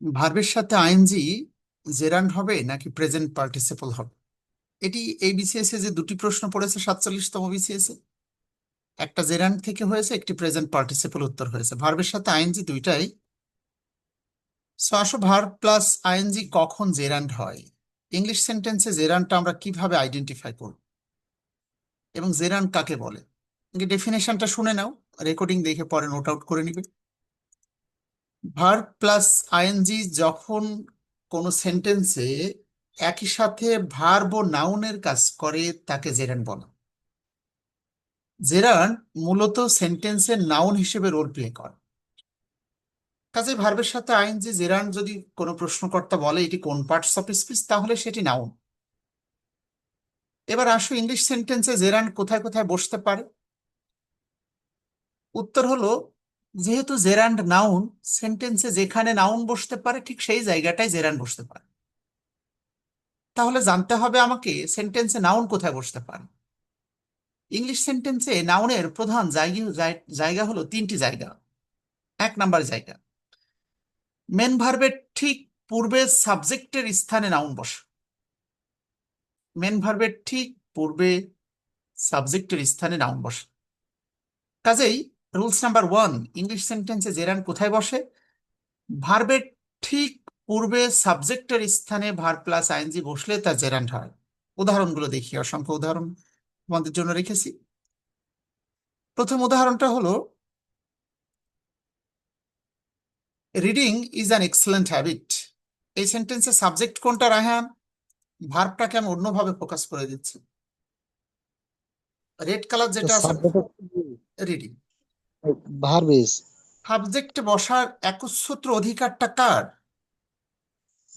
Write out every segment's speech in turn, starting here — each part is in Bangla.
ভার্বের সাথে আইএনজি জেরান্ড হবে নাকি প্রেজেন্ট পার্টিসিপল হবে? এটি এই বিসিএস এ যে দুটি প্রশ্ন পড়েছে, সাতচল্লিশতম বিসিএস এ, একটা জেরান্ড থেকে হয়েছে, একটি প্রেজেন্ট পার্টিসিপল উত্তর হয়েছে। ভার্বের সাথে আইএনজি দুইটাই। সো আসো, ভার্ব প্লাস আইএনজি কখন জেরান্ড হয়? ইংলিশ সেন্টেন্সে জেরান্ডটা আমরা কীভাবে আইডেন্টিফাই করব? এবং জেরান্ড কাকে বলে? ডেফিনেশনটা শুনে নাও, রেকর্ডিং দেখে পরে নোট আউট করে নিবে। ভার্ব প্লাস আইএনজি যখন কোনো সেন্টেন্সে একই সাথে ভার্ব ও নাউনের কাজ করে, তাকে জেরান বলা জেরান মূলত সেন্টেন্সের নাউন হিসেবে রোল প্লে করে। কাজে ভার্বের সাথে আইএনজি জেরান যদি কোনো প্রশ্নকর্তা বলে, এটি কোন পার্টস অফ স্পিচ তাহলে সেটি নাউন এবার আসো ইংলিশ সেন্টেন্সে জেরান কোথায় কোথায় বসতে পারে। উত্তর হলো যেহেতু জেরান্ড নাউন, সেন্টেন্সে যেখানে নাউন বসতে পারে, ঠিক সেই জায়গাটায় জেরান্ড বসতে পারে। তাহলে জানতে হবে আমাকে, সেন্টেন্সে নাউন কোথায় বসতে পারে? ইংলিশ সেন্টেন্সে নাউনের প্রধান জায়গা জায়গা হলো তিনটি জায়গা। এক নাম্বার জায়গা। মেন ভার্বের ঠিক পূর্বে সাবজেক্টের স্থানে নাউন বসে। মেন ভার্বের ঠিক পূর্বে সাবজেক্টের স্থানে নাউন বসে। কাজেই রুলস নাম্বার ওয়ান ইংলিশ সেন্টেন্সে জেরান কোথায় বসে? ভার্বের ঠিক পূর্বে সাবজেক্টের স্থানে ভার প্লাস আইএনজি বসলে তা জেরান্ড হয়। উদাহরণগুলো দেখি অসংখ্য উদাহরণ তোমাদের জন্য রেখেছি। প্রথম উদাহরণটা হলো reading is an excellent habit এই সেন্টেন্সে সাবজেক্ট কোনটা রায়হান? ভার্বটাকে আমি অন্যভাবে ফোকাস করে দিচ্ছি। রেড কালার যেটা আছে রিডিং ভার্ব ইজ সাবজেক্টে বসার একচ্ছত্র অধিকারটা কার?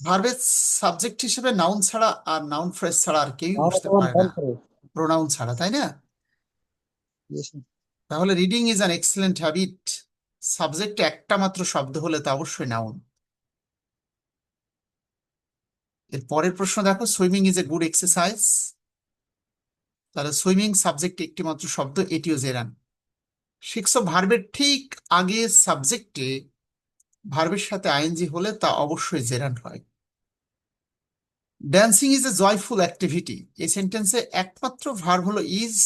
ভার্বের সাবজেক্ট হিসেবে নাউন ছাড়া আর নাউন ফ্রেজ ছাড়া আর কেউই বসতে পারে না। প্রোনাউন ছাড়া তাই না? তাহলে reading is an excellent habit সাবজেক্টে একটা মাত্র শব্দ হলে তা অবশ্যই নাউন এর পরের প্রশ্ন দেখো swimming is a good exercise তাহলে সুইমিং সাবজেক্টে একটি মাত্র শব্দ এটিও জেরান। শিখছো ভার্বের ঠিক আগে সাবজেক্টে, ভার্বের সাথে আইএনজি হলে তা অবশ্যই জেরান্ড হয়। Dancing is a joyful activity এই সেন্টেন্সে একমাত্র ভার্ব হলো ইজ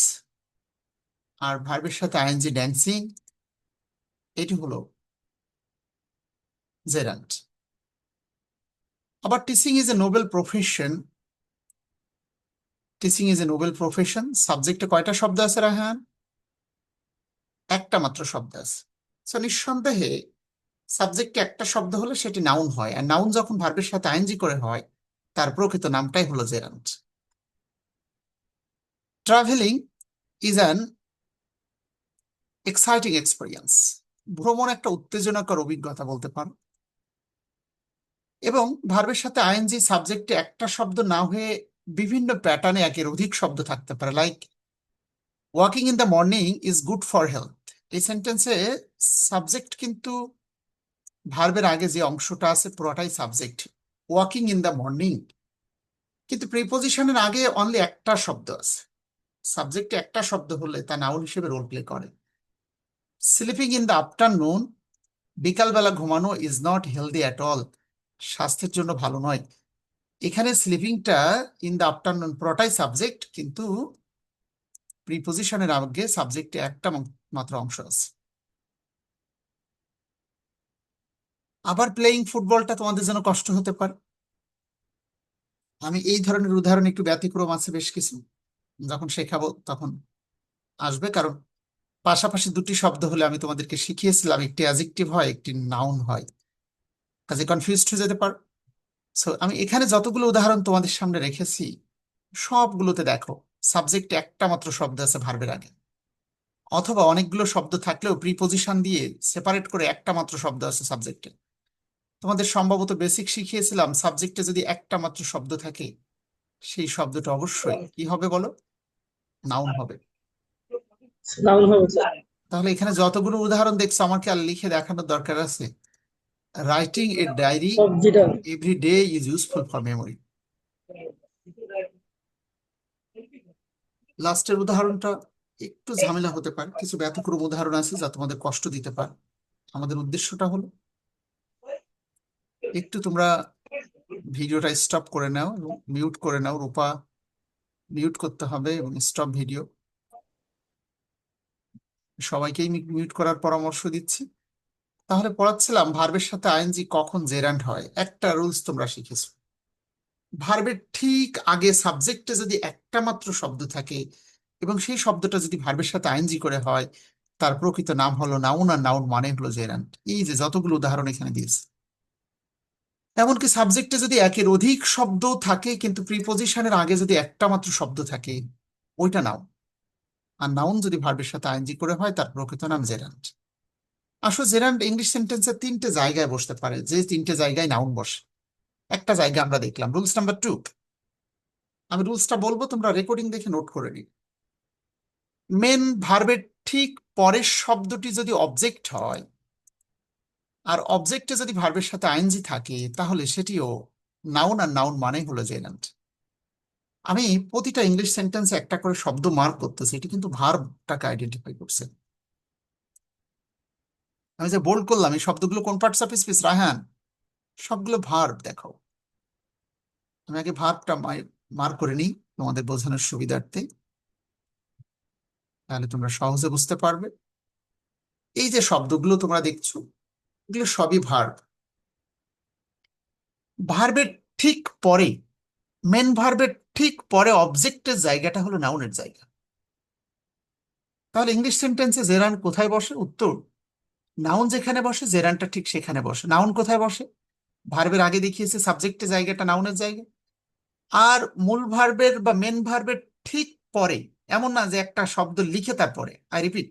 আর ভার্বের সাথে আইএনজি ড্যান্সিং এটি হলো জেরান্ড আবার teaching is a noble profession teaching is a noble profession সাবজেক্টে কয়টা শব্দ আছে রাহান একটা মাত্র শব্দ আছে। সো নিঃসন্দেহে সাবজেক্টে একটা শব্দ হলে সেটি নাউন হয়। আর নাউন যখন ভার্বের সাথে আইনজি করে হয়, তার প্রকৃত নামটাই হলো gerund travelling is an exciting experience ভ্রমণ একটা উত্তেজনাকর অভিজ্ঞতা বলতে পারো। এবং ভার্বের সাথে আইএনজি সাবজেক্টে একটা শব্দ না হয়ে বিভিন্ন প্যাটার্নে একের অধিক শব্দ থাকতে পারে। Like walking in the morning is good for health এই সেন্টেন্সে সাবজেক্ট কিন্তু ভার্বের আগে যে অংশটা আছে, পুরোটাই subject walking in the morning কিন্তু প্রিপোজিশনের আগে অনলি একটা শব্দ আছে। সাবজেক্টে একটা শব্দ হলে তা নাউন হিসেবে রোল প্লে করে। স্লিপিং ইন দ্য আফটারনুন বিকালবেলা ঘুমানো is not healthy at all স্বাস্থ্যের জন্য ভালো নয়। এখানে স্লিপিংটা ইন দ্য আফটারনুন পুরোটাই সাবজেক্ট কিন্তু প্রিপোজিশনের আগে সাবজেক্টে একটা মাত্র অংশ আছে আবার প্লেয়িং ফুটবলটা তোমাদের জন্য কষ্ট হতে পারে। আমি এই ধরনের উদাহরণ একটু ব্যতিক্রম আছে বেশ কিছু। যখন শেখাবো তখন আসবে, কারণ পাশাপাশি দুটি শব্দ হলে আমি তোমাদেরকে শিখিয়েছিলাম, একটি অ্যাজেক্টিভ হয়, একটি নাউন হয়। কাজে কনফিউজড হয়ে যেতে পারো। সো আমি এখানে যতগুলো উদাহরণ তোমাদের সামনে রেখেছি, সবগুলোতে দেখো সাবজেক্টে একটা মাত্র শব্দ আছে ভার্বের আগে। অথবা অনেকগুলো শব্দ থাকলেও প্রিপোজিশন দিয়ে সেপারেট করে একটা মাত্র শব্দ আছে সাবজেক্টে তোমাদের সম্ভবত বেসিক শিখিয়েছিলাম সাবজেক্টে যদি একটা মাত্র শব্দ থাকে সেই শব্দটা অবশ্যই কি হবে বলো? নাউন হবে। নাউন হবে তাহলে এখানে যতগুলো উদাহরণ দেখছ আমাকে আর লিখে দেখানোর দরকার আছে। Writing a diary every day is useful for memory লাস্টের উদাহরণটা একটু ঝামেলা হতে পারে। কিছু ব্যতিক্রম উদাহরণ আছে যা তোমাদের কষ্ট দিতে পারে। আমাদের উদ্দেশ্যটা হলো, একটু তোমরা ভিডিওটা স্টপ করে নাও এবং মিউট করে নাও। রূপা মিউট করতে হবে এবং স্টপ ভিডিও সবাইকেই মিউট করার পরামর্শ দিচ্ছি। তাহলে পড়াচ্ছিলাম ভার্বের সাথে আইএনজি কখন জেরান্ড হয়। একটা রুলস তোমরা শিখেছো। ভার্বের ঠিক আগে সাবজেক্টে যদি একটা মাত্র শব্দ থাকে এবং সেই শব্দটা যদি ভার্বের সাথে আইএনজি করে হয়, তার প্রকৃত নাম হলো নাউন আর নাউন মানে হলো জেরান্ড এই যে যতগুলো উদাহরণ এখানে দিয়েছে। এমনকি সাবজেক্টে যদি একের অধিক শব্দ থাকে, কিন্তু প্রিপোজিশনের আগে যদি একটা মাত্র শব্দ থাকে, ওইটা নাউন। আর নাউন যদি ভার্বের সাথে আইএনজি করে হয়, তার প্রকৃত নাম জেরান্ড আসলে জেরান্ড ইংলিশ সেন্টেন্সে তিনটে জায়গায় বসতে পারে। যে তিনটে জায়গায় নাউন বসে। একটা জায়গা আমরা দেখলাম। Rules number two. আমি রুলসটা বলব, তোমরা রেকর্ডিং দেখে নোট করে নিও। মেন ভার্বের ঠিক পরের শব্দটি যদি অবজেক্ট হয়, আর অবজেক্টে যদি ভার্বের সাথে আইনজি থাকে, তাহলে সেটিও নাউন আর নাউন মানে হলো জেরান্ড আমি প্রতিটা ইংলিশ সেন্টেন্সে একটা করে শব্দ মার্ক করতেছি, এটি কিন্তু ভার্বটাকে আইডেন্টিফাই করছে। আমি যে বোল্ড করলাম, এই শব্দগুলো কোন পার্টস অফ স্পিচ রাহান সবগুলো ভার্ব দেখো। আমি আগে ভার্বটা মার্ক করে নিই তোমাদের বোঝানোর সুবিধার্থে। তাহলে তোমরা সহজে বুঝতে পারবে। এই যে শব্দগুলো তোমরা দেখছ, এগুলো সবই ভার্ব ভার্বের ঠিক পরে মেন ভার্বের ঠিক পরে অবজেক্টের জায়গাটা হলো নাউনের জায়গা। তাহলে ইংলিশ সেন্টেন্সে জেরান কোথায় বসে? উত্তর নাউন যেখানে বসে জেরানটা ঠিক সেখানে বসে। নাউন কোথায় বসে? ভার্বের আগে দেখিয়েছে সাবজেক্টের জায়গাটা নাউনের জায়গা। আর মূল ভার্বের বা মেন ভার্বের ঠিক পরে এমন না যে একটা শব্দ লিখে তারপরে আই রিপিট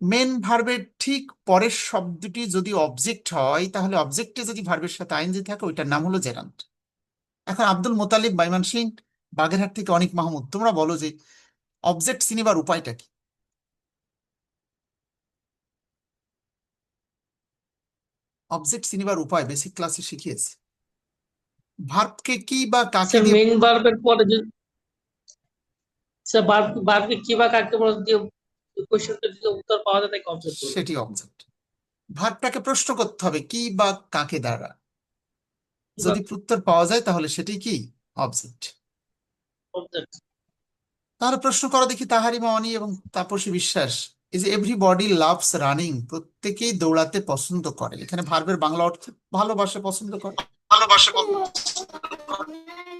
মেন ভার্বের ঠিক পরের শব্দটি যদি অবজেক্ট হয় তাহলে অবজেক্টে যদি ভার্বের সাথে আইনজি থাকে ওইটার নাম হলো জেরান্ট এখন আব্দুল মোতালিব বাইমান সিং বাগেরহাট থেকে অনেক মাহমুদ তোমরা বলো যে অবজেক্ট চিনিবার উপায়টা কি? অবজেক্ট চিনিবার উপায় বেসিক ক্লাসে শিখিয়েছে। ভার্বকে কি বা কাকে দিয়ে ভার্বের পরে যদি স্যার ভার্ব ভার্বকে কি বা কাকে দিয়ে কোশ্চেনটা যদি উত্তর পাওয়া যায় তাকে অবজেক্ট সেটি অবজেক্ট ভার্বটাকে প্রশ্ন করতে হবে কি বা কাকে দ্বারা? যদি উত্তর পাওয়া যায় তাহলে সেটি কি? অবজেক্ট অবজেক্ট তাহলে প্রশ্ন করো দেখি তাহারি মাওয়ানি এবং তাপসী বিশ্বাস এই যে এভরিবডি লাভস রানিং প্রত্যেকেই দৌড়াতে পছন্দ করে। এখানে ভার্বের বাংলা অর্থ ভালোবাসে পছন্দ করে। ভালোবাসে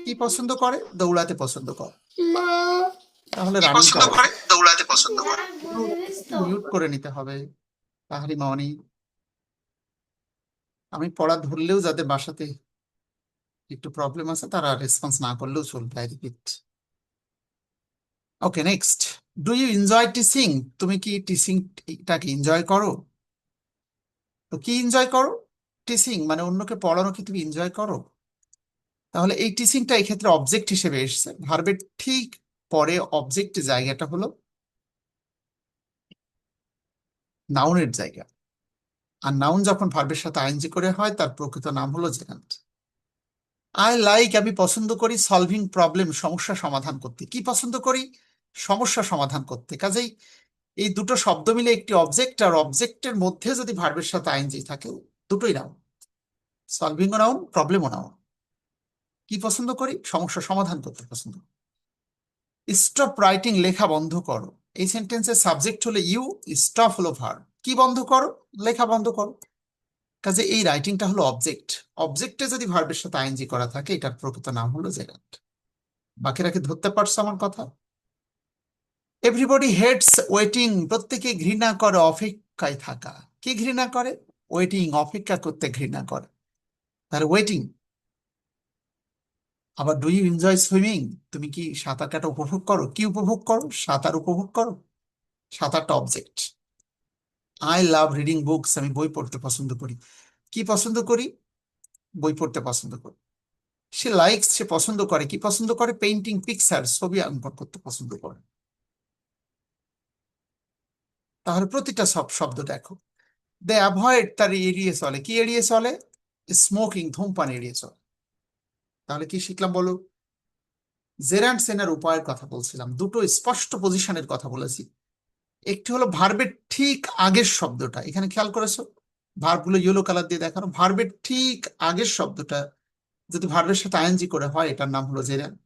কি পছন্দ করে? দৌড়াতে পছন্দ করে। তাহলে রানিং করে? দৌড়াতে পছন্দ করে। মিউট করে নিতে হবে তাহারি মাওয়ানি আমি পড়া ধরলেও যাদের বাসাতে একটু প্রবলেম আছে তারা রেসপন্স না করলেও চলবে I repeat okay next do you enjoy teaching তুমি কি টিচিং টিচিংটাকে এনজয় করো? তো কি এনজয় করো? টিচিং মানে অন্যকে পড়ানো কি তুমি এনজয় করো? তাহলে এই টিচিংটা এই ক্ষেত্রে অবজেক্ট হিসেবে এসেছে। ভার্বের ঠিক পরে অবজেক্ট জায়গাটা হলো নাউনের জায়গা। আর নাউন যখন ভার্বের সাথে আইনজি করে হয়, তার প্রকৃত নাম হলো জেরান্ট আই লাইক আমি পছন্দ করি সলভিং প্রবলেম সমস্যা সমাধান করতে। কি পছন্দ করি? সমস্যা সমাধান করতে। কাজেই এই দুটো শব্দ মিলে একটি অবজেক্ট আর অবজেক্টের মধ্যে যদি ভার্বের সাথে আইনজি থাকে, দুটোই নাউন সলভিংও নাউন প্রবলেমও নাউন কি পছন্দ করি? সমস্যা সমাধান করতে পছন্দ স্টপ রাইটিং লেখা বন্ধ করো। এই সেন্টেন্সের সাবজেক্ট হলো ইউ স্টপ হলো ভার কি বন্ধ করো? লেখা বন্ধ করো। কাজে এই রাইটিংটা হলো অবজেক্ট অবজেক্টে যদি ভার্বের সাথে আইএনজি করা থাকে, এটার প্রকৃত নাম হলো জেরান্ট বাকিরা কি ধরতে পারছ আমার কথা? এভরিবডি হেটস ওয়েটিং প্রত্যেকে ঘৃণা করে অপেক্ষায় থাকা। কি ঘৃণা করে? ওয়েটিং অপেক্ষা করতে ঘৃণা করে। তাহলে ওয়েটিং আবার ডু ইউ এনজয় সুইমিং তুমি কি সাঁতার কাটা উপভোগ করো? কি উপভোগ করো? সাঁতার উপভোগ করো? সাঁতারটা object I love reading books আমি বই পড়তে পছন্দ করি। কি পছন্দ করি? বই পড়তে পছন্দ করি। সে লাইকস সে পছন্দ করে। কি পছন্দ করে? পেইন্টিং পিকচার ছবি অঙ্কন করতে পছন্দ করে। তাহলে প্রতিটা সব শব্দ দেখো। দে অ্যাভয়েড তার এড়িয়ে চলে। কি এড়িয়ে চলে? স্মোকিং ধূমপান এড়িয়ে চলে। তাহলে কি শিখলাম বলো? জেরান্ড সেনের উপায়ের কথা বলছিলাম। দুটো স্পষ্ট পজিশনের কথা বলেছি। একটি হলো ভার্বের ঠিক আগের শব্দটা। এখানে খেয়াল করেছ? ভার্বগুলো ইয়েলো কালার দিয়ে দেখানো। ভার্বের ঠিক আগের শব্দটা। যদি ভার্বের সাথে আইএনজি করে হয়, এটার নাম হলো জেরান্ড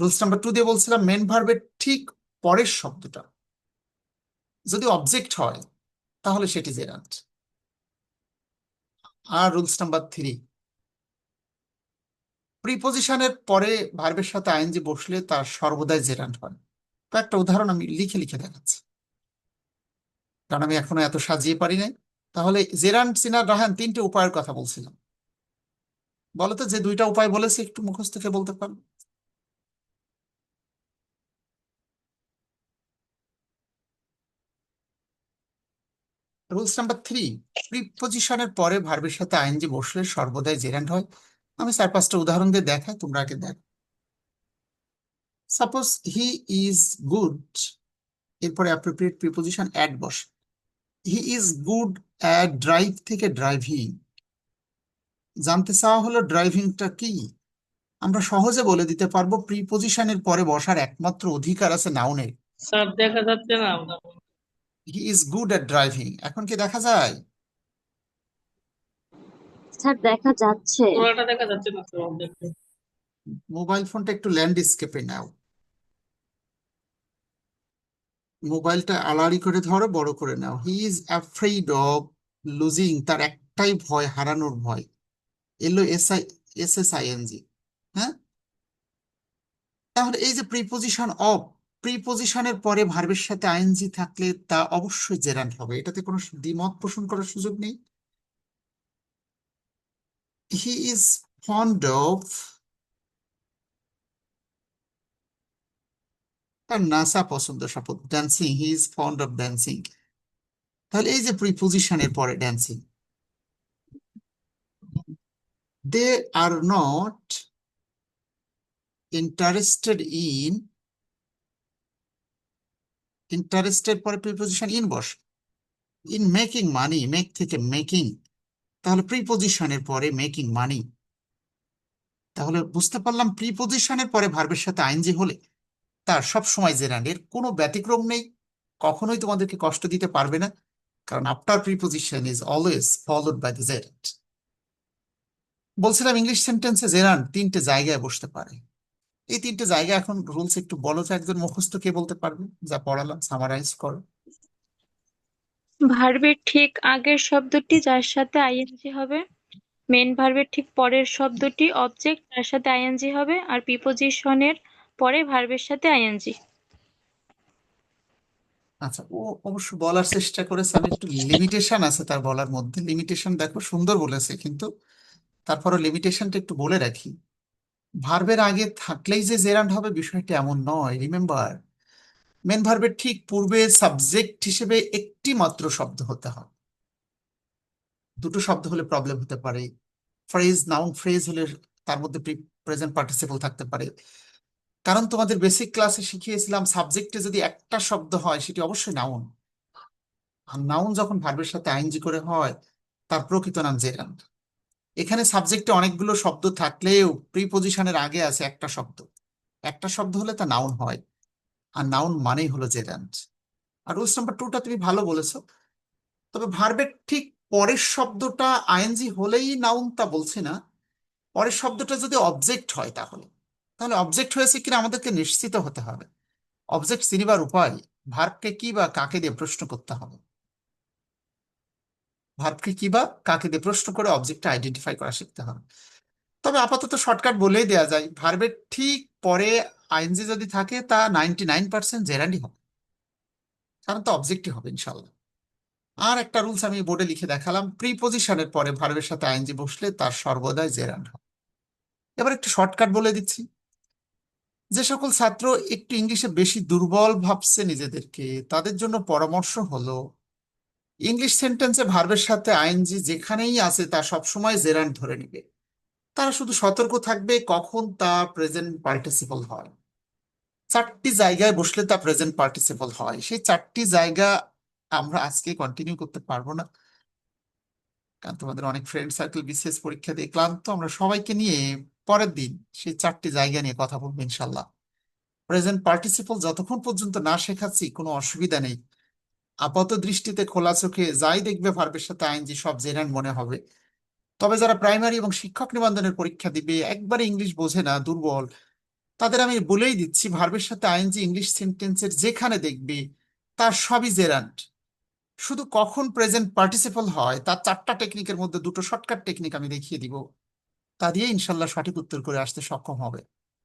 রুলস নাম্বার টু দিয়ে বলছিলাম মেন ভার্বের ঠিক পরের শব্দটা। যদি অবজেক্ট হয়, তাহলে সেটি জেরান্ট। আর রুলস নাম্বার থ্রি প্রিপোজিশনের পরে ভার্বের সাথে আইএনজি বসলে তার সর্বদাই জেরান্ড হয়। তো একটা উদাহরণ আমি লিখে লিখে দেখাচ্ছি। কারণ আমি এখনও এত সাজিয়ে পারি নাই। তাহলে জেরান্ড সিনার রাহান তিনটে উপায়ের কথা বলছিলাম। বলো তো যে দুইটা উপায় বলেছি একটু মুখস্থ থেকে বলতে পারো? রুলস নাম্বার থ্রি প্রিপোজিশনের পরে ভার্বের সাথে আইএনজি বসলে সর্বদাই জেরান্ড হয় আমি চার পাঁচটা উদাহরণ দিয়ে দেখাই তোমরা আগে দেখো। সাপোজ হি ইজ গুড এরপরে appropriate preposition add boss. He is good at drive থেকে ড্রাইভিং জানতে চাওয়া হলো ড্রাইভিংটা কি? আমরা সহজে বলে দিতে পারব প্রিপোজিশনের পরে বসার একমাত্র অধিকার আছে নাউনের স্যার দেখা যাচ্ছে না। He is good at driving এখন কি দেখা যায়? স্যার দেখা যাচ্ছে। পুরোটা দেখা যাচ্ছে না স্যার দেখতে মোবাইল ফোনটা একটু ল্যান্ডস্কেপে নাও। মোবাইলটা আড়াআড়ি করে ধরো বড় করে নাও। He is afraid of losing তার একটাই ভয় হারানোর ভয়। L O S I S S I N G হ্যাঁ? তাহলে এই যে প্রিপোজিশন অফ প্রিপোজিশনের পরে ভার্বের সাথে আইএনজি থাকলে তা অবশ্যই জেরান্ড হবে। এটাতে কোনো দ্বিমত পোষণ করার সুযোগ নেই। হি is fond of তার নাচা পছন্দ suppose dancing he is fond of dancing তাহলে এই যে প্রিপোজিশনের পরে dancing they are not interested in interested পরে প্রিপোজিশন ইন বস ইন মেকিং মানি মেক থেকে মেকিং তাহলে প্রিপোজিশনের পরে মেকিং মানি তাহলে বুঝতে পারলাম প্রিপোজিশনের পরে ভার্বের সাথে আইনজি হলে, তার সব সময় জেরান্ড এর কোনো ব্যতিক্রম নেই, কখনোই তোমাদেরকে কষ্ট দিতে পারবে না, কারণ after preposition is always followed by the gerund বলছিলাম ইংলিশ সেন্টেন্সে জেরান্ড তিনটে জায়গায় বসতে পারে। এই তিনটে জায়গা এখন রুলস একটু বলো তো, একজন মুখস্থ কে বলতে পারবে? যা পড়ালাম সামারাইজ করো। ভার্বের ঠিক আগের শব্দটি যার সাথে আইএনজি হবে? মেন ভার্বের ঠিক পরের শব্দটি অবজেক্ট তার সাথে আইএনজি হবে? আর প্রিপোজিশনের পরে ভার্বের সাথে আইএনজি আচ্ছা ও অবশ্য বলার চেষ্টা করেছে, আমি একটু লিমিটেশন আছে তার বলার মধ্যে। লিমিটেশন দেখো সুন্দর বলেছে, কিন্তু তারপরে লিমিটেশনটা একটু বলে রাখি। ভার্বের আগে থাকলেই যে জেরান্ড হবে বিষয়টা এমন নয় রিমেম্বার মেন ভার্বের ঠিক পূর্বে সাবজেক্ট হিসেবে একটি মাত্র শব্দ হতে হয়। দুটো শব্দ হলে প্রবলেম হতে পারে। ফ্রেজ নাউন ফ্রেজ হলে তার মধ্যে প্রেজেন্ট পার্টিসিপল থাকতে পারে। কারণ তোমাদের বেসিক ক্লাসে শিখিয়েছিলাম সাবজেক্টে যদি একটা শব্দ হয়, সেটি অবশ্যই নাউন আর নাউন যখন ভার্বের সাথে আইনজি করে হয়, তার প্রকৃত নাম জেরান্ড এখানে সাবজেক্টে অনেকগুলো শব্দ থাকলেও প্রিপোজিশনের আগে আছে একটা শব্দ। একটা শব্দ হলে তা নাউন হয়। আর নাউন মানেই হলো জেরান্ড আর রুলস নাম্বার টুটা তুমি ভালো বলেছ। তবে ভার্বের ঠিক পরের শব্দটা আইএনজি হলেই নাউন তা বলছি না। পরের শব্দটা যদি অবজেক্ট হয় তাহলে। তাহলে অবজেক্ট হয়েছে কিনা আমাদেরকে নিশ্চিত হতে হবে। অবজেক্ট চিনিবার উপায় ভার্বকে কি বা কাকে দিয়ে প্রশ্ন করতে হবে? ভার্বকে কি বা কাকে দিয়ে প্রশ্ন করে অবজেক্টটা আইডেন্টিফাই করা শিখতে হবে। তবে আপাতত শর্টকাট বলেই দেওয়া যায়। ভার্বের ঠিক পরে আইএনজি যদি থাকে, তা নাইনটি নাইন পার্সেন্ট জেরান্ডই হবে। কারণ তো অবজেক্টই হবে ইনশাল্লাহ আর একটা রুলস আমি বোর্ডে লিখে দেখালাম প্রিপোজিশনের পরে ভার্বের সাথে আইএনজি বসলে তার সর্বদাই জেরান্ড হবে। এবার একটু শর্টকাট বলে দিচ্ছি। যে সকল ছাত্র একটু ইংলিশে বেশি দুর্বল ভাবছে নিজেদেরকে, তাদের জন্য পরামর্শ হলো ইংলিশ সেন্টেন্সে ভার্বের সাথে আইএনজি যেখানেই আছে, তা সবসময় জেরান্ড ধরে নিবে। তারা শুধু সতর্ক থাকবে কখন তা প্রেজেন্ট পার্টিসিপল হয়। চারটি জায়গায় বসলে তা প্রেজেন্ট পার্টিসিপল হয়। সেই চারটি জায়গা আমরা আজকে কন্টিনিউ করতে পারব না। কারণ তোমাদের অনেক ফ্রেন্ড সার্কেল বিশেষ পরীক্ষা দিয়ে ক্লান্ত। আমরা সবাইকে নিয়ে পরের দিন সেই চারটি জায়গা নিয়ে কথা বলব ইনশাল্লাহ প্রেজেন্ট পার্টিসিপল যতক্ষণ পর্যন্ত না শেখাচ্ছি, কোনো অসুবিধা নেই। আপাত দৃষ্টিতে খোলা চোখে যাই দেখবে ভার্বের সাথে আইএনজি সব জেরান্ড মনে হবে। তবে যারা প্রাইমারি এবং শিক্ষক নিবন্ধনের পরীক্ষা দিবে, একবারে ইংলিশ বোঝে না, দুর্বল। তাদের আমি বলেই দিচ্ছি, ভার্বের সাথে আইএনজি ইংলিশ সেন্টেন্সের যেখানে দেখবে, তার সবই জেরান্ট শুধু কখন প্রেজেন্ট পার্টিসিপল হয়, তার চারটা টেকনিকের মধ্যে দুটো শর্টকাট টেকনিক আমি দেখিয়ে দিব। তা দিয়ে ইনশাল্লাহ সঠিক উত্তর করে আসতে সক্ষম হবে।